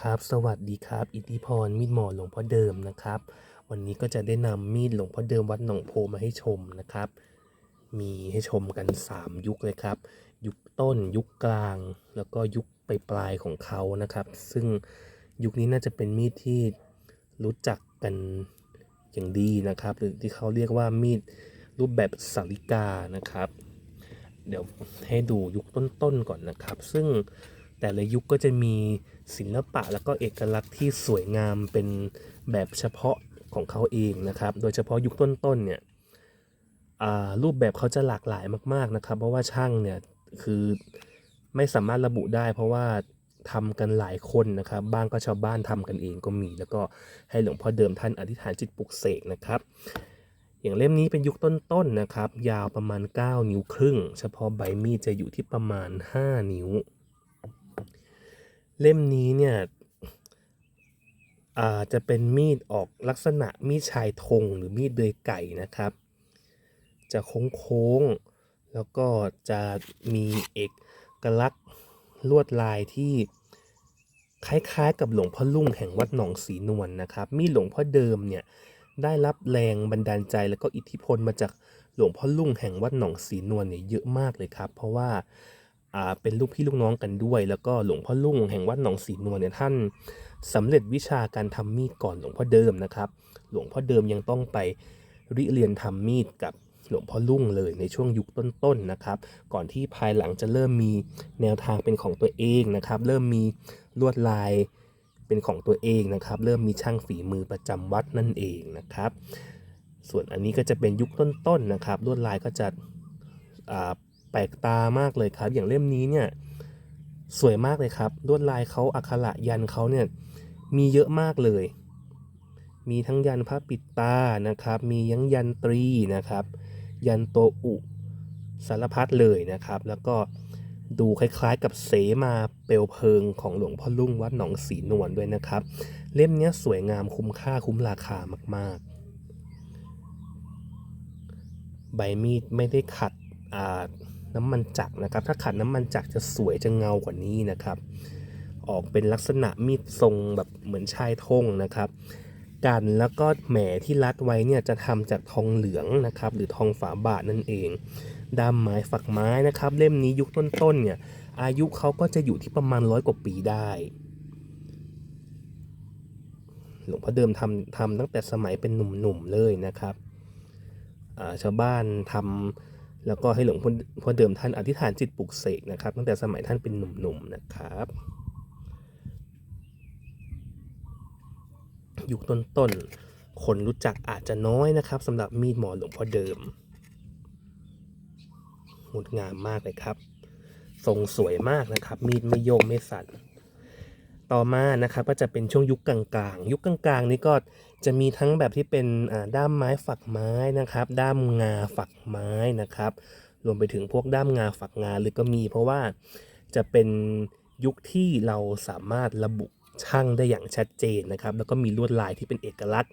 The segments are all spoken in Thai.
ครับสวัสดีครับ อิทธิพรมีดหมอหลวงพ่อเดิมนะครับ วันนี้ก็จะได้นำมีดหลวงพ่อเดิมวัดหนองโพมาให้ชมนะครับ มีให้ชมกัน 3 ยุคเลยครับ ยุคต้นยุคกลาง แล้วก็ยุคปลายปลายของเขานะครับ ซึ่งยุคนี้น่าจะเป็นมีดที่รู้จักกันอย่างดีนะครับ หรือที่เขาเรียกว่ามีดรูปแบบสาริกานะครับ เดี๋ยวให้ดูยุคต้นๆก่อนนะครับ ซึ่ง แต่ละยุคก็จะมีศิลปะแล้วก็เอกลักษณ์ที่สวยงามเป็นแบบเฉพาะของเขาเองนะครับ โดยเฉพาะยุคต้นๆเนี่ยรูปแบบเขาจะหลากหลายมากๆนะครับ เพราะว่าช่างเนี่ยคือไม่สามารถระบุได้ เพราะว่าทำกันหลายคนนะครับ บ้างก็ชาวบ้านทำกันเองก็มี แล้วก็ให้หลวงพ่อเดิมท่านอธิษฐานจิตปลุกเสกนะครับ อย่างเล่มนี้เป็นยุคต้นๆนะครับ ยาวประมาณ 9 นิ้วครึ่ง เฉพาะใบมีดจะอยู่ที่ประมาณ 5 นิ้ว เล่มนี้เนี่ยอาจะเป็นมีดออกลักษณะมีดชายธงหรือมีดเดือยไก่นะครับ จะโค้งๆแล้วก็จะมีเอกลักษณ์ลวดลายที่คล้ายๆ กับหลวงพ่อลุ่งแห่งวัดหนองสีนวลนะครับ มีดหลวงพ่อเดิมเนี่ยได้รับแรงบันดาลใจแล้วก็อิทธิพลมาจากหลวงพ่อลุ่งแห่งวัดหนองสีนวลเนี่ยเยอะมากเลยครับ เพราะว่า เป็นลูกพี่ลูกน้องกันด้วย แล้วก็หลวงพ่อลุ่งแห่งวัดหนองสีนวลเนี่ยท่านสำเร็จวิชาการทำมีดก่อนหลวงพ่อเดิมนะครับ หลวงพ่อเดิมยังต้องไปริเรียนทำมีดกับหลวงพ่อลุ่งเลยในช่วงยุคต้นๆนะครับ ก่อนที่ภายหลังจะเริ่มมีแนวทางเป็นของตัวเองนะครับ เริ่มมีลวดลายเป็นของตัวเองนะครับ เริ่มมีช่างฝีมือประจำวัดนั่นเองนะครับ ส่วนอันนี้ก็จะเป็นยุคต้นๆนะครับ ลวดลายก็จะ แปลกตามากเลยครับ อย่างเล่มนี้เนี่ยสวยมากเลยครับลวดลายเขาอักขระยันเขาเนี่ยมีเยอะมากเลย มีทั้งยันพระปิดตานะครับ มียังยันตรีนะครับ ยันโตอุสารพัดเลยนะครับ แล้วก็ดูคล้ายๆ กับเสมาเปลวเพลิงของหลวงพ่อลุ่งวัดหนองสีนวลด้วยนะครับ เล่มนี้สวยงามคุ้มค่าคุ้มราคามากๆ ใบมีดไม่ได้ขัดอ่า น้ำมันจักรนะครับ ถ้าขัดน้ำมันจักรจะสวยจะเงากว่านี้นะครับ ออกเป็นลักษณะมีดทรงแบบเหมือนชายธงนะครับ กันแล้วก็แหมที่รัดไว้เนี่ยจะทำจากทองเหลืองนะครับ หรือทองฝาบาทนั่นเองด้ามไม้ฝักไม้นะครับ เล่มนี้ยุคต้นๆเนี่ยอายุเขาก็จะอยู่ที่ประมาณร้อยกว่าปีได้ หลวงพ่อเดิมทำทำตั้งแต่สมัยเป็นหนุ่มๆเลยนะครับชาวบ้านทำ แล้วก็ให้หลวงพ่อเดิมท่านอธิษฐานจิตปลุกเสกนะครับ ตั้งแต่สมัยท่านเป็นหนุ่มๆนะครับยุคต้นๆ คนรู้จักอาจจะน้อยนะครับสำหรับมีดหมอหลวงพ่อเดิมงดงามมากเลยครับ ทรงสวยมากนะครับ มีดไม่โยงไม่สั่น ต่อมานะครับก็จะเป็นช่วงยุคกลางๆ ยุคกลางๆ นี้ก็จะมีทั้งแบบที่เป็นด้ามไม้ฝักไม้นะครับ ด้ามงาฝักไม้นะครับ รวมไปถึงพวกด้ามงาฝักงาเลยก็มี เพราะว่าจะเป็นยุคที่เราสามารถระบุช่างได้อย่างชัดเจนนะครับ แล้วก็มีลวดลายที่เป็นเอกลักษณ์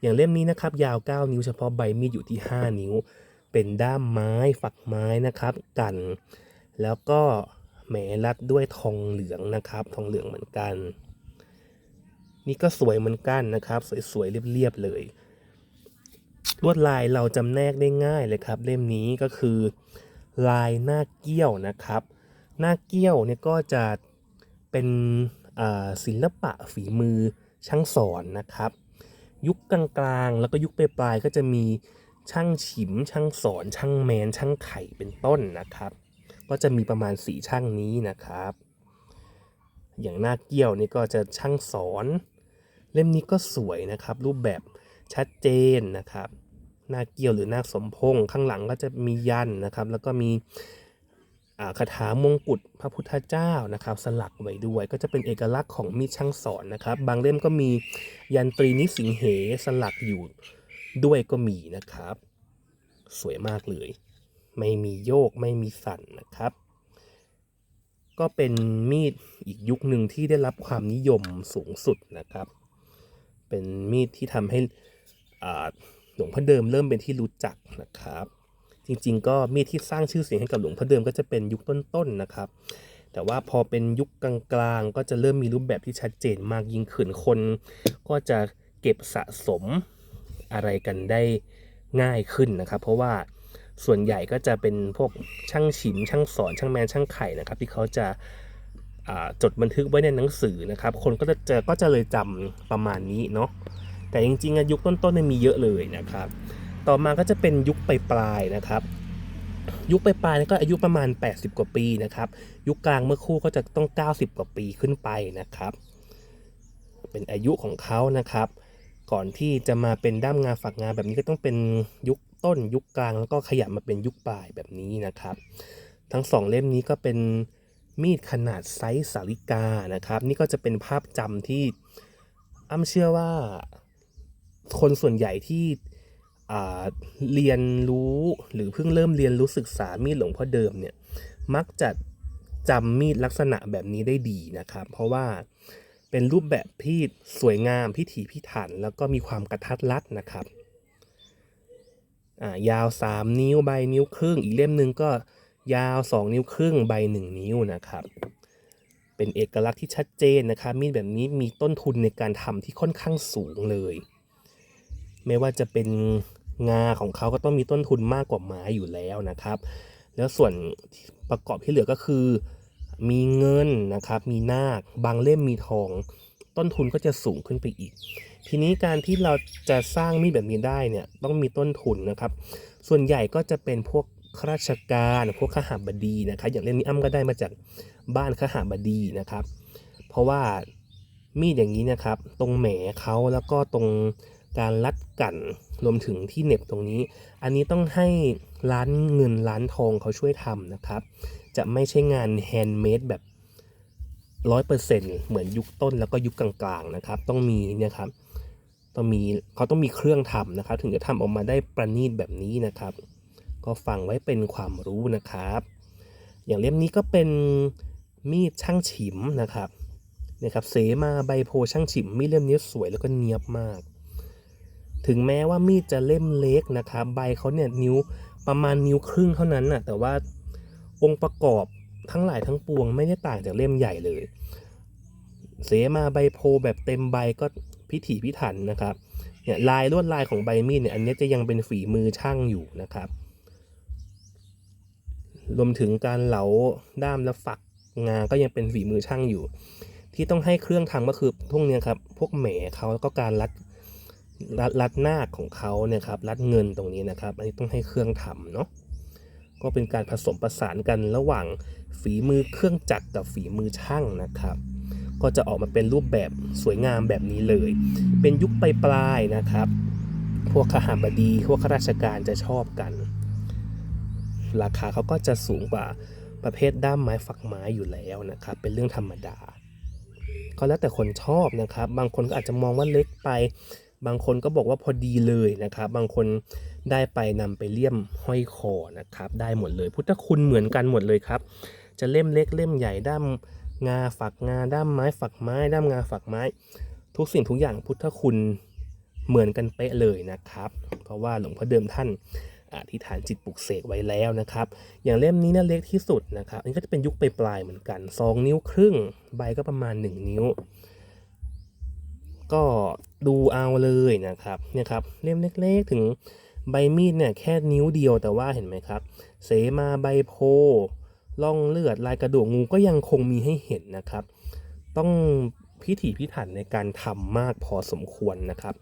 อย่างเล่มนี้นะครับ ยาว 9 นิ้วเฉพาะใบมีดอยู่ที่ 5 นิ้ว เป็นด้ามไม้ฝักไม้นะครับ กัน แล้วก็ แหมรัดด้วยทองเหลืองนะครับ ทองเหลืองเหมือนกัน นี่ก็สวยเหมือนกันนะครับ สวยๆเรียบๆเลย ลวดลายเราจำแนกได้ง่ายเลยครับ เล่มนี้ก็คือ ลายหน้าเกี้ยวนะครับ หน้าเกี้ยวเนี่ยก็จะเป็นศิลปะฝีมือช่างสอนนะครับ ยุคกลางๆ แล้วก็ยุคปลายๆก็จะมีช่างฉิม ช่างสอน ช่างแมน ช่างไข่เป็นต้นนะครับ ก็จะมีประมาณสี่ช่างนี้นะครับ อย่างหน้าเกี้ยวนี่ก็จะช่างสอน เล่มนี้ก็สวยนะครับ รูปแบบชัดเจนนะครับ หน้าเกี้ยวหรือหน้าสมพงษ์ข้างหลังก็จะมียันนะครับ แล้วก็มีอาคาถามงกุฎพระพุทธเจ้านะครับ สลักไว้ด้วย ก็จะเป็นเอกลักษณ์ของมีดช่างสอนนะครับ บางเล่มก็มียันตรีนิสิงเหสลักอยู่ด้วยก็มีนะครับ สวยมากเลย ไม่มีโยกไม่มีสั่นนะครับ ก็เป็นมีดอีกยุคหนึ่งที่ได้รับความนิยมสูงสุดนะครับ เป็นมีดที่ทำให้อ่าหลวงพ่อเดิมเริ่มเป็นที่รู้จักนะครับ จริงๆ ก็มีดที่สร้างชื่อเสียงให้กับหลวงพ่อเดิมก็จะเป็นยุคต้นๆนะครับแแต่ว่าพอเป็นยุคกลางๆ ก็จะเริ่มมีรูปแบบที่ชัดเจนมากยิ่งขึ้นคน ก็จะเก็บสะสมอะไรกันได้ง่ายขึ้นนะครับ เพราะว่า ส่วนใหญ่ก็จะเป็นพวกช่างฉิมช่างสอนช่างแมนช่างไข่นะครับ ที่เขาจะาจดบันทึกไว้ในหนังสือนะครับ คนก็จะเจอก็จะเลยจำประมาณนี้เนาะแต่จริงๆอะยุคต้นๆเนี่ยมีเยอะเลยนะครับ ต่อมาก็จะเป็นยุคปลายๆนะครับ ยุคปลายๆก็อายุประมาณ 80 กว่าปีนะครับ ยุคกลางเมื่อคู่ก็จะต้อง 90 กว่าปีขึ้นไปนะครับ เป็นอายุของเขานะครับ ก่อนที่จะมาเป็นด้ามงานฝักงานแบบนี้ก็ต้องเป็นยุค ต้นยุคกลางแล้วก็ขยับมาเป็นยุคปลายแบบนี้นะครับ ทั้งสองเล่มนี้ก็เป็นมีดขนาดไซส์สาลิกานะครับ นี่ก็จะเป็นภาพจำที่อ้ำเชื่อว่าคนส่วนใหญ่ที่เรียนรู้หรือเพิ่งเริ่มเรียนรู้ศึกษามีดหลวงพ่อเดิมเนี่ยมักจะจำมีดลักษณะแบบนี้ได้ดีนะครับ เพราะว่าเป็นรูปแบบที่สวยงามพิถีพิถัน แล้วก็มีความกระทัดรัดนะครับ ยาว 3 นิ้วใบนิ้วครึ่ง อีกเล่มหนึ่งก็ยาว 2 นิ้วครึ่งใบ 1 นิ้วนะครับ เป็นเอกลักษณ์ที่ชัดเจนนะครับมีดแบบนี้มีต้นทุนในการทำที่ค่อนข้างสูงเลย ไม่ว่าจะเป็นงาของเขาก็ต้องมีต้นทุนมากกว่าไม้อยู่แล้วนะครับ แล้วส่วนประกอบที่เหลือก็คือ มีเงินนะครับ มีนาคบางเล่มมีทอง ต้นทุนก็จะสูงขึ้นไปอีก ทีนี้การที่เราจะสร้างมีดแบบนี้ได้เนี่ยต้องมีต้นทุนนะครับ ส่วนใหญ่ก็จะเป็นพวกข้าราชการพวกข้าหาบดีนะครับอย่างเล่มนี้อ้ำก็ได้มาจากบ้านข้าหาบดีนะครับ เพราะว่ามีดอย่างนี้นะครับ ตรงแหมเขาแล้วก็ตรงการลัดกันรวมถึงที่เน็บตรงนี้ อันนี้ต้องให้ร้านเงินร้านทองเขาช่วยทำนะครับ จะไม่ใช่งานแฮนด์เมดแบบร้อยเปอร์เซ็นต์เหมือนยุคต้นแล้วก็ยุคกลางๆนะครับ ต้องมีเนี่ยครับ ต้องมีเขาต้องมีเครื่องทำนะครับ ถึงจะทำออกมาได้ประณีตแบบนี้นะครับ ก็ฟังไว้เป็นความรู้นะครับ อย่างเล่มนี้ก็เป็นมีดช่างฉิมนะครับนี่ยครับเสมาใบโพช่างฉิมมีดเล่มนี้สวยแล้วก็เนียบมาก ถึงแม้ว่ามีดจะเล่มเล็กนะครับ ใบเขาเนี่ยนิ้วประมาณนิ้วครึ่งเท่านั้นน่ะแต่ว่าองค์ประกอบทั้งหลายทั้งปวงไม่ได้ต่างจากเล่มใหญ่เลย เสมาใบโพแบบเต็มใบก็ พิถีพิถันนะครับเนี่ยลายลวดลายของใบมีดเนี่ยอันนี้จะยังเป็นฝีมือช่างอยู่นะครับ รวมถึงการเหลาด้ามและฝักงาก็ยังเป็นฝีมือช่างอยู่ ที่ต้องให้เครื่องทำก็คือพวกเนี้ยครับพวกแหมเขาแล้วก็การรัดรัดรัดหน้าของเขาเนี่ยครับรัดเงินตรงนี้นะครับ อันนี้ต้องให้เครื่องทำเนาะก็เป็นการผสมประสานกันระหว่างฝีมือเครื่องจักรกับฝีมือช่างนะครับ ก็จะออกมาเป็นรูปแบบสวยงามแบบนี้เลย เป็นยุคปลายๆนะครับ พวกขหาบดี พวกข้าราชการจะชอบกัน ราคาเขาก็จะสูงกว่าประเภทด้ามไม้ฝักไม้อยู่แล้วนะครับ เป็นเรื่องธรรมดา ก็แล้วแต่คนชอบนะครับ บางคนก็อาจจะมองว่าเล็กไป บางคนก็บอกว่าพอดีเลยนะครับ บางคนได้ไปนำไปเลี่ยมห้อยคอนะครับ ได้หมดเลย พุทธคุณเหมือนกันหมดเลยครับ จะเล่มเล็กเล่มใหญ่ด้าม งาฝักงาด้ามไม้ฝักไม้ด้ามงาฝักไม้ ทุกสิ่งทุกอย่างพุทธคุณเหมือนกันเป๊ะเลยนะครับ เพราะว่าหลวงพ่อเดิมท่านอธิษฐานจิตปลุกเสกไว้แล้วนะครับ อย่างเล่มนี้เนี่ยเล็กที่สุดนะครับ อันนี้ก็จะเป็นยุคปลายๆเหมือนกัน 2 นิ้วครึ่ง ใบก็ประมาณ 1 นิ้ว ก็ดูเอาเลยนะครับเนี่ยครับเล่มเล็กๆถึงใบมีดเนี่ยแค่นิ้วเดียวแต่ว่าเห็นไหมครับ เสมาใบโพ ล่องเลือดลายกระดูกงูก็ยังคงมีให้เห็นนะครับ ต้องพิถีพิถันในการทำมากพอสมควรนะครับ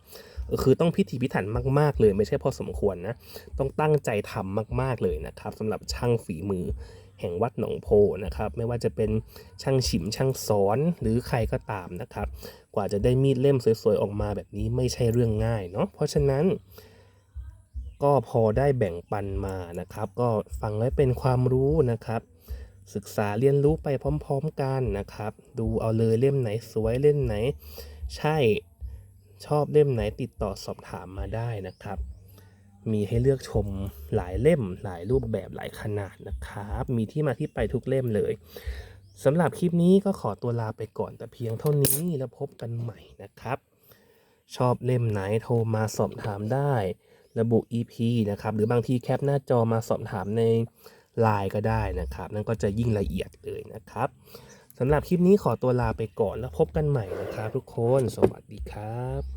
คือต้องพิถีพิถันมากๆเลยไม่ใช่พอสมควรนะ ต้องตั้งใจทำมาก ๆเลยนะครับสำหรับช่างฝีมือแห่งวัดหนองโพนะครับ ไม่ว่าจะเป็นช่างฉิมช่างสอนหรือใครก็ตามนะครับ กว่าจะได้มีดเล่มสวยๆออกมาแบบนี้ไม่ใช่เรื่องง่ายเนาะเพราะฉะนั้นก็พอได้แบ่งปันมานะครับ ก็ฟังไว้เป็นความรู้นะครับ ศึกษาเรียนรู้ไปพร้อมๆกันนะครับ ดูเอาเลยเล่มไหนสวยเล่มไหน ใช่ชอบเล่มไหนติดต่อสอบถามมาได้นะครับ มีให้เลือกชมหลายเล่มหลายรูปแบบหลายขนาดนะครับ มีที่มาที่ไปทุกเล่มเลยสำหรับคลิปนี้ก็ขอตัวลาไปก่อนแต่เพียงเท่านี้แล้วพบกันใหม่นะครับ ชอบเล่มไหนโทรมาสอบถามได้ ระบุ EP นะครับ หรือบางทีแคปหน้าจอมาสอบถามใน ลายก็ได้นะครับ นั่นก็จะยิ่งละเอียดเลยนะครับสำหรับคลิปนี้ขอตัวลาไปก่อนแล้วพบกันใหม่นะครับทุกคน สวัสดีครับ